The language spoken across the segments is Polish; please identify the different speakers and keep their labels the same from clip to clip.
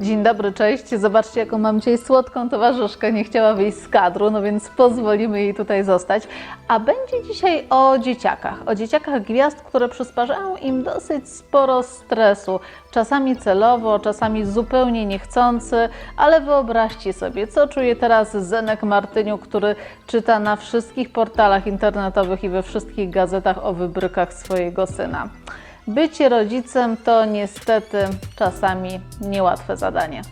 Speaker 1: Dzień dobry, cześć. Zobaczcie, jaką mam dzisiaj słodką towarzyszkę. Nie chciała wyjść z kadru, no więc pozwolimy jej tutaj zostać. A będzie dzisiaj o dzieciakach. O dzieciakach gwiazd, które przysparzają im dosyć sporo stresu. Czasami celowo, czasami zupełnie niechcący, ale wyobraźcie sobie, co czuje teraz Zenek Martyniuk, który czyta na wszystkich portalach internetowych i we wszystkich gazetach o wybrykach swojego syna. Bycie rodzicem to niestety czasami niełatwe zadanie.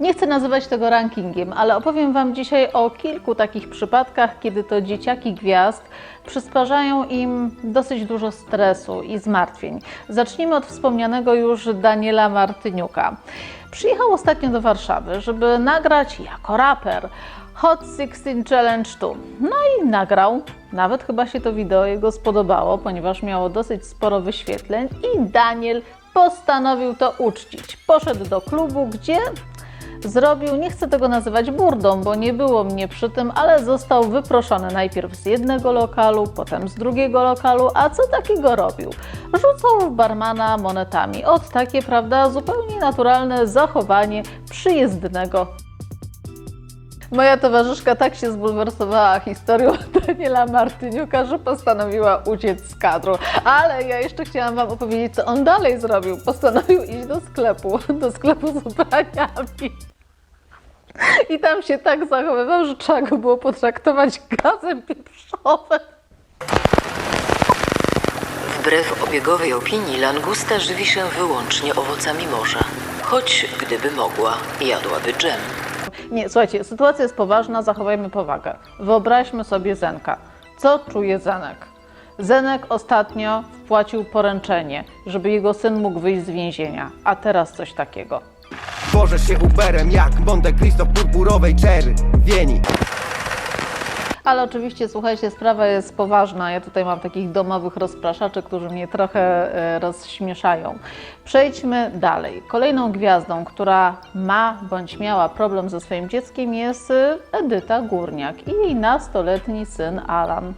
Speaker 1: Nie chcę nazywać tego rankingiem, ale opowiem Wam dzisiaj o kilku takich przypadkach, kiedy to dzieciaki gwiazd przysparzają im dosyć dużo stresu i zmartwień. Zacznijmy od wspomnianego już Daniela Martyniuka. Przyjechał ostatnio do Warszawy, żeby nagrać jako raper Hot 16 Challenge 2. No i nagrał. Nawet chyba się to wideo jego spodobało, ponieważ miało dosyć sporo wyświetleń i Daniel postanowił to uczcić. Poszedł do klubu, gdzie zrobił, nie chcę tego nazywać burdą, bo nie było mnie przy tym, ale został wyproszony najpierw z jednego lokalu, potem z drugiego lokalu, a co takiego robił? Rzucał w barmana monetami. Od takie, prawda, zupełnie naturalne zachowanie przyjezdnego Moja towarzyszka tak się zbulwersowała historią Daniela Martyniuka, że postanowiła uciec z kadru. Ale ja jeszcze chciałam Wam opowiedzieć, co on dalej zrobił. Postanowił iść do sklepu, do sklepu z ubraniami. I tam się tak zachowywał, że trzeba go było potraktować gazem pieprzowym.
Speaker 2: Wbrew obiegowej opinii, langusta żywi się wyłącznie owocami morza. Choć gdyby mogła, jadłaby dżem.
Speaker 1: Nie, słuchajcie, sytuacja jest poważna, zachowajmy powagę. Wyobraźmy sobie Zenka. Co czuje Zenek? Zenek ostatnio wpłacił poręczenie, żeby jego syn mógł wyjść z więzienia, a teraz coś takiego.
Speaker 3: Boże się Uberem jak Monte Cristo purpurowej czerwieni
Speaker 1: Ale oczywiście, słuchajcie, sprawa jest poważna. Ja tutaj mam takich domowych rozpraszaczy, którzy mnie trochę e, rozśmieszają. Przejdźmy dalej. Kolejną gwiazdą, która ma bądź miała problem ze swoim dzieckiem jest e, Edyta Górniak i jej nastoletni syn Alan.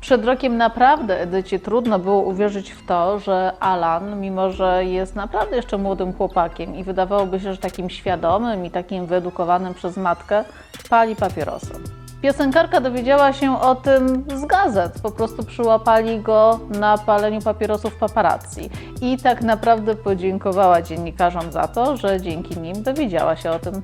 Speaker 1: Przed rokiem naprawdę Edycie trudno było uwierzyć w to, że Alan, mimo że jest naprawdę jeszcze młodym chłopakiem i wydawałoby się, że takim świadomym i takim wyedukowanym przez matkę, pali papierosy. Piosenkarka dowiedziała się o tym z gazet. Po prostu przyłapali go na paleniu papierosów paparazzi. I tak naprawdę podziękowała dziennikarzom za to, że dzięki nim dowiedziała się o tym.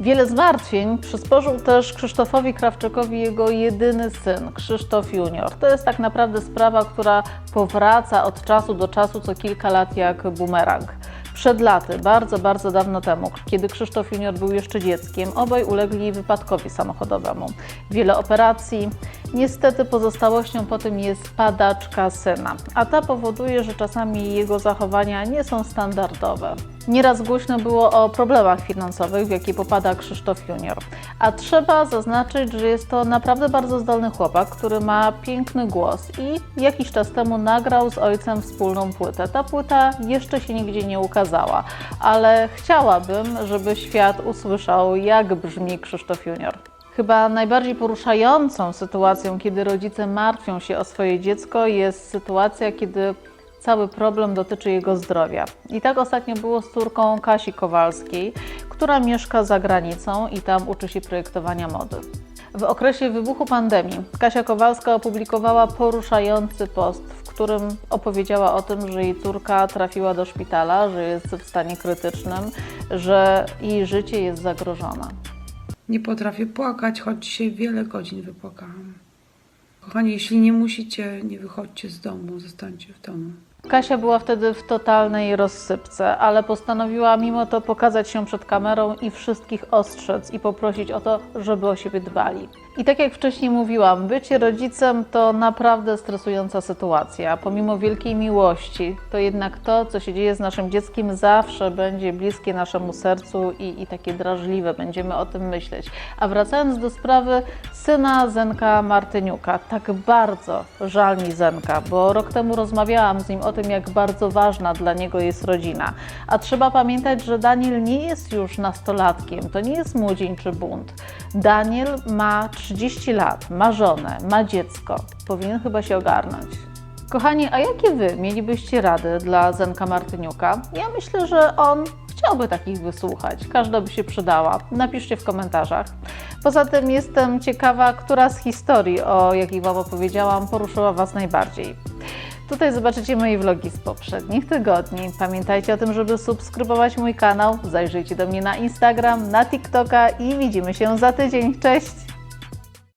Speaker 1: Wiele zmartwień przysporzył też Krzysztofowi Krawczykowi jego jedyny syn, Krzysztof Junior. To jest tak naprawdę sprawa, która powraca od czasu do czasu co kilka lat jak bumerang. Przed laty, bardzo, bardzo dawno temu, kiedy Krzysztof Junior był jeszcze dzieckiem, obaj ulegli wypadkowi samochodowemu. Wiele operacji. Niestety pozostałością po tym jest padaczka syna, a ta powoduje, że czasami jego zachowania nie są standardowe. Nieraz głośno było o problemach finansowych, w jakie popada Krzysztof Junior. A trzeba zaznaczyć, że jest to naprawdę bardzo zdolny chłopak, który ma piękny głos i jakiś czas temu nagrał z ojcem wspólną płytę. Ta płyta jeszcze się nigdzie nie ukazała, ale chciałabym, żeby świat usłyszał, jak brzmi Krzysztof Junior. Chyba najbardziej poruszającą sytuacją, kiedy rodzice martwią się o swoje dziecko, jest sytuacja, kiedy cały problem dotyczy jego zdrowia. I tak ostatnio było z córką Kasi Kowalskiej, która mieszka za granicą i tam uczy się projektowania mody. W okresie wybuchu pandemii Kasia Kowalska opublikowała poruszający post, w którym opowiedziała o tym, że jej córka trafiła do szpitala, że jest w stanie krytycznym, że jej życie jest zagrożone.
Speaker 4: Nie potrafię płakać, choć dzisiaj wiele godzin wypłakałam. Kochani, jeśli nie musicie, nie wychodźcie z domu, zostańcie w domu.
Speaker 1: Kasia była wtedy w totalnej rozsypce, ale postanowiła mimo to pokazać się przed kamerą i wszystkich ostrzec i poprosić o to, żeby o siebie dbali. I tak jak wcześniej mówiłam, bycie rodzicem to naprawdę stresująca sytuacja. Pomimo wielkiej miłości, to jednak to, co się dzieje z naszym dzieckiem, zawsze będzie bliskie naszemu sercu i, i takie drażliwe. Będziemy o tym myśleć. A wracając do sprawy syna Zenka Martyniuka, tak bardzo żal mi Zenka, bo rok temu rozmawiałam z nim o o tym, jak bardzo ważna dla niego jest rodzina. A trzeba pamiętać, że Daniel nie jest już nastolatkiem, to nie jest młodzieńczy bunt. Daniel ma 30 lat, ma żonę, ma dziecko. Powinien chyba się ogarnąć. Kochani, a jakie Wy mielibyście rady dla Zenka Martyniuka? Ja myślę, że on chciałby takich wysłuchać. Każda by się przydała. Napiszcie w komentarzach. Poza tym jestem ciekawa, która z historii, o jakich Wam opowiedziałam, poruszyła Was najbardziej. Tutaj zobaczycie moje vlogi z poprzednich tygodni. Pamiętajcie o tym, żeby subskrybować mój kanał. Zajrzyjcie do mnie na Instagram, na TikToka i widzimy się za tydzień. Cześć!